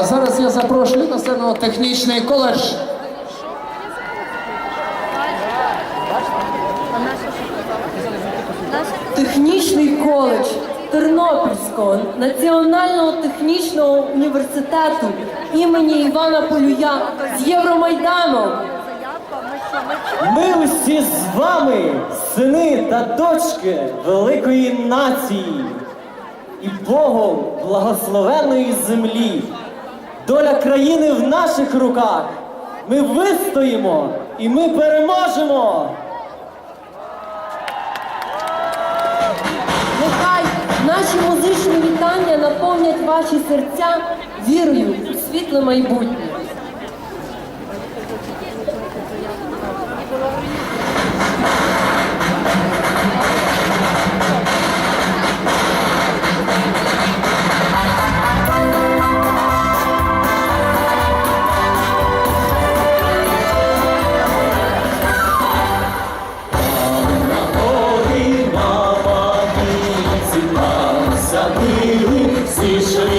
А зараз я запрошую на сцену технічний коледж. Технічний коледж Тернопільського національного технічного університету імені Івана Полюя з Євромайданом. Ми усі з вами, сини та дочки великої нації і Богом благословенної землі. Доля країни в наших руках. Ми вистоїмо і ми переможемо. Нехай наші музичні вітання наповнять ваші серця вірою у світле майбутнє.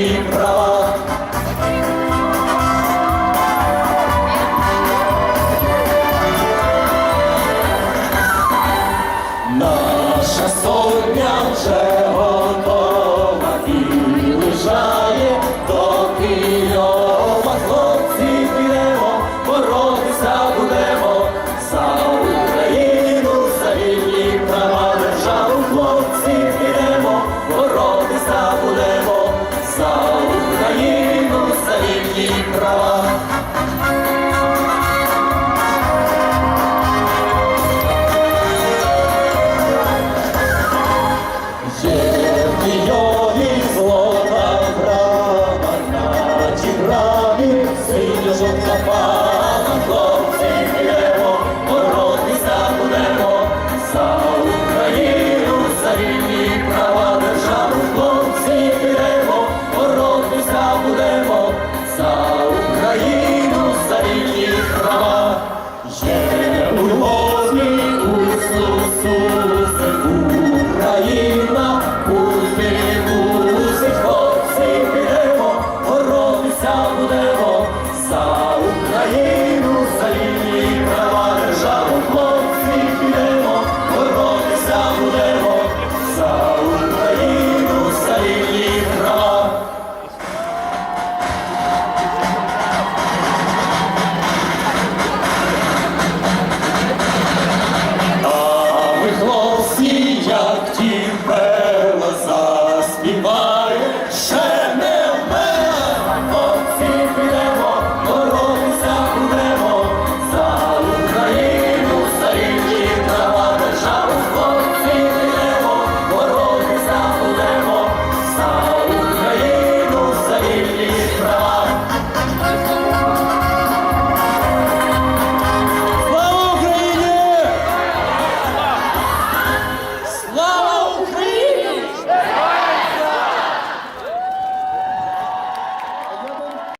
и права. Наша сотня уже за рівні права держави, хлопці підемо, боротися будемо за Україну, за права, є у Бозні у